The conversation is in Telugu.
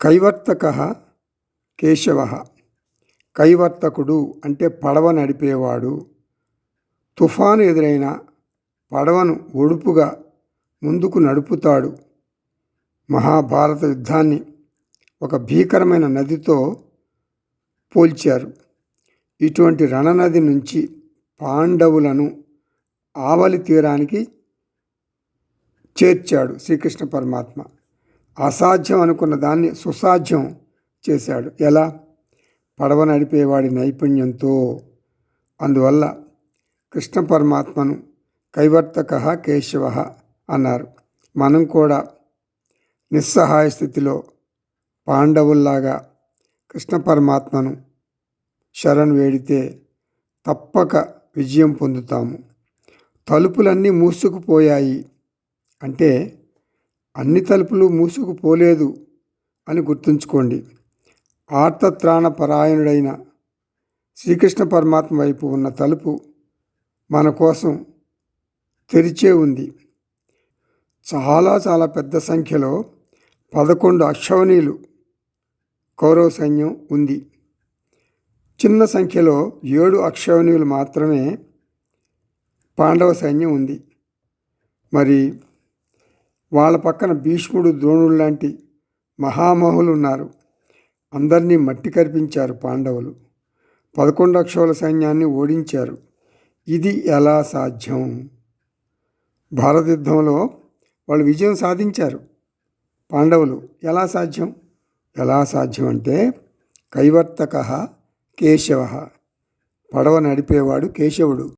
కైవర్తక కేశవ. కైవర్తకుడు అంటే పడవ నడిపేవాడు. తుఫాను ఎదురైన పడవను ఒడుపుగా ముందుకు నడుపుతాడు. మహాభారత యుద్ధాన్ని ఒక భీకరమైన నదితో పోల్చారు. ఇటువంటి రణనది నుంచి పాండవులను ఆవలి తీరానికి చేర్చాడు శ్రీకృష్ణ పరమాత్మ. అసాధ్యం అనుకున్న దాన్ని సుసాధ్యం చేశాడు. ఎలా? పడవ నడిపేవాడి నైపుణ్యంతో. అందువల్ల కృష్ణ పరమాత్మను కైవర్తక కేశవ అన్నారు. మనం కూడా నిస్సహాయ స్థితిలో పాండవుల్లాగా కృష్ణ పరమాత్మను శరణ్ వేడితే తప్పక విజయం పొందుతాము. తలుపులన్నీ మూసుకుపోయాయి. అంటే అన్ని తలుపులు మూసుకుపోలేదు అని గుర్తుంచుకోండి. ఆర్తత్రాణ పరాయణుడైన శ్రీకృష్ణ పరమాత్మ వైపు ఉన్న తలుపు మన కోసం తెరిచే ఉంది. చాలా చాలా పెద్ద సంఖ్యలో పదకొండు అక్షవనీయులు కౌరవ సైన్యం ఉంది. చిన్న సంఖ్యలో ఏడు అక్షవనీయులు మాత్రమే పాండవ సైన్యం ఉంది. మరి వాళ్ళ పక్కన భీష్ముడు ద్రోణుడు లాంటి మహామహులు ఉన్నారు అందరినీ మట్టి కరిపించారు పాండవులు. పదకొండు అక్షోల సైన్యాన్ని ఓడించారు. ఇది ఎలా సాధ్యం? భారత యుద్ధంలో వాళ్ళు విజయం సాధించారు. పాండవులు ఎలా సాధ్యం? ఎలా సాధ్యం అంటే కైవర్తక కేశవ. పడవ నడిపేవాడు కేశవుడు.